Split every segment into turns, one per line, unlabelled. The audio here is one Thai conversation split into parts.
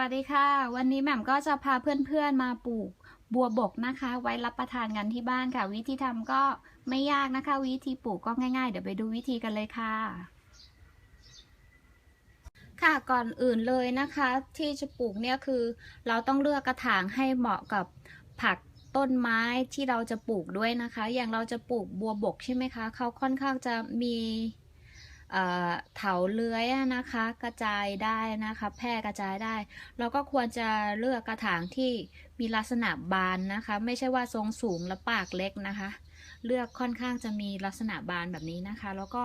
วัสดีค่ะ วันนี้แหม่มก็จะพาเพื่อนๆมาปลูกบัวบกนะคะ ไว้รับประทานกันที่บ้านค่ะ วิธีทำก็ไม่ยากนะคะ วิธีปลูกก็ง่ายๆ เดี๋ยวไปดูวิธีกันเลยค่ะ ค่ะก่อนอื่นเลยนะคะ ที่จะปลูกเนี่ยคือ เราต้องเลือกกระถางให้เหมาะกับผักต้นไม้ที่เราจะปลูกด้วยนะคะ อย่างเราจะปลูกบัวบกใช่ไหมคะเขาค่อนข้างจะมี เถาเลื้อยนะคะ กระจายได้นะคะ แพร่กระจายได้ เราก็ควรจะเลือกกระถางที่มีลักษณะบานนะคะ ไม่ใช่ว่าทรงสูงและปากเล็กนะคะ เลือกค่อนข้างจะมีลักษณะบานแบบนี้นะคะ แล้วก็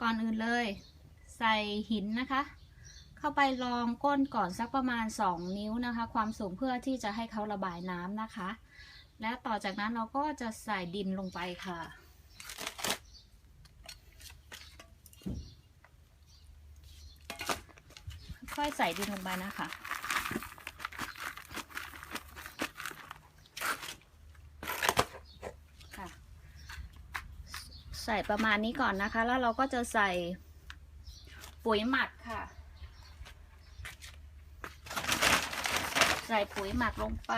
ก่อนอื่นเลย ใส่หินนะคะ เข้าไปรองก้นก่อนสักประมาณ 2 นิ้วนะคะ ความสูงเพื่อที่จะให้เขาระบายน้ำนะคะ และต่อจากนั้นเราก็จะใส่ดินลงไปค่ะ ค่อยใส่ดินลงไปนะคะ ค่ะ ใส่ประมาณนี้ก่อนนะคะ แล้วเราก็จะใส่ปุ๋ยหมักค่ะ ใส่ปุ๋ยหมักลงไป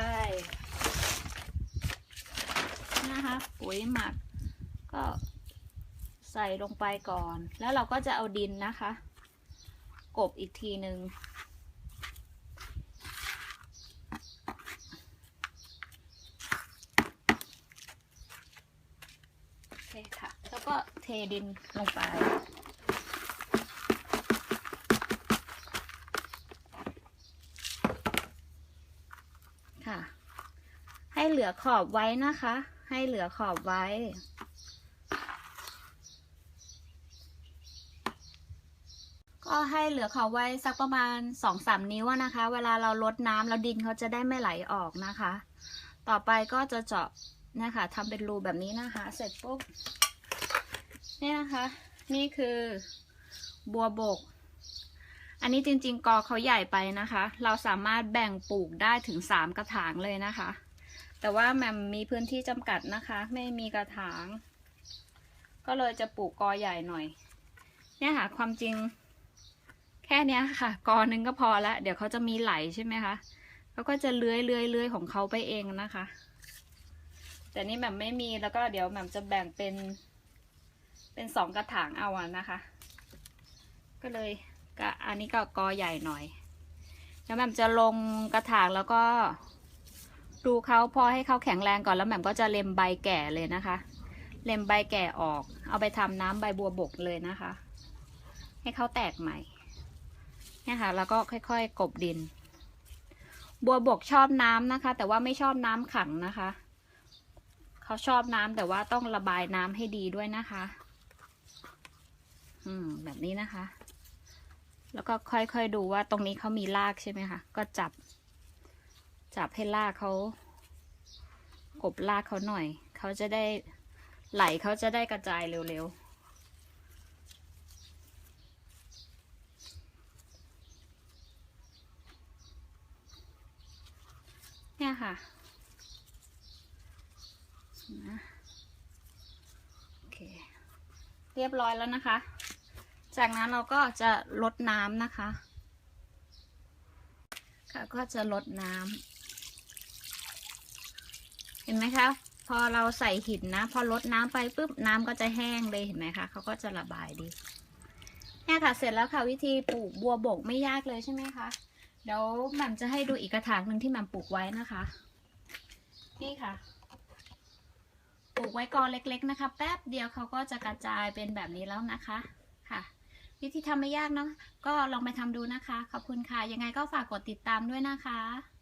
นะคะ ปุ๋ยหมักก็ใส่ลงไปก่อน แล้วเราก็จะเอาดินนะคะ กบอีกทีหนึ่งโอเคค่ะ แล้วก็เทดินลงไปค่ะ ให้เหลือขอบไว้นะคะ ให้เหลือขอบไว้ ก็ให้เหลือเขอบไว้สักประมาณสองสามนิ้วนะคะ เวลาเราลดน้ำแล้วดินเขาจะได้ไม่ไหลออกนะคะ ต่อไปก็จะเจาะนะคะทำเป็นรูแบบนี้นะคะ เสร็จปุ๊บนี่นะคะ นี่คือบัวบก อันนี้จริง ๆ กอเขาใหญ่ไปนะคะ เราสามารถแบ่งปลูกได้ถึงสามกระถางเลยนะคะ แต่ว่าแมมมีพื้นที่จำกัดนะคะ ไม่มีกระถาง ก็เลยจะปลูกกอใหญ่หน่อย เนี่ยค่ะความจริง แค่เนี้ยค่ะ กอหนึ่งก็พอละ เดี๋ยวเขาจะมีไหลใช่ไหมคะเขาก็จะเลื้อยเลื้อยเลื้อยของเขาไปเองนะคะ แต่นี่แหม่มไม่มีแล้วก็เดี๋ยวแหม่มจะแบ่งเป็น เป็นสองกระถางเอาอะนะคะ ก็เลยก็อันนี้ก็กอใหญ่หน่อย แล้วแหม่มจะลงกระถางแล้วก็ดูเขาพอให้เขาแข็งแรงก่อนแล้วแหม่มก็จะเล็มใบแก่เลยนะคะ เล็มใบแก่ออก เอาไปทำน้ำใบบัวบกเลยนะคะ ให้เขาแตกใหม่ เนี่ยค่ะ แล้วก็ค่อยๆกบดิน บัวบกชอบน้ำนะคะ แต่ว่าไม่ชอบน้ำขังนะคะ เขาชอบน้ำแต่ว่าต้องระบายน้ำให้ดีด้วยนะคะ อืม แบบนี้นะคะ แล้วก็ค่อยๆดูว่าตรงนี้เขามีรากใช่ไหมคะก็จับ จับให้รากเขากบรากเขาหน่อย เขาจะได้ไหลเขาจะได้กระจายเร็วๆ เนี่ยค่ะนะโอเคเรียบร้อยแล้วนะคะ จากนั้นเราก็จะลดน้ำนะคะ ค่ะก็จะลดน้ำเห็นไหมคะพอเราใส่หินนะ พอลดน้ำไปปุ๊บน้ำก็จะแห้งเลยเห็นไหมคะเขาก็จะระบายดีเนี่ยค่ะเสร็จแล้วค่ะวิธีปลูกบัวบกไม่ยากเลยใช่ไหมคะ เดี๋ยวแหม่มจะให้ดูอีกกระถางหนึ่งที่แหม่มปลูกไว้นะคะ นี่ค่ะ ปลูกไว้กอเล็ก ๆ นะคะ แป๊บเดียวเขาก็จะกระจายเป็นแบบนี้แล้วนะคะค่ะ วิธีทำไม่ยากเนาะก็ลองไปทำดูนะคะ ขอบคุณค่ะ ยังไงก็ฝากกดติดตามด้วยนะคะ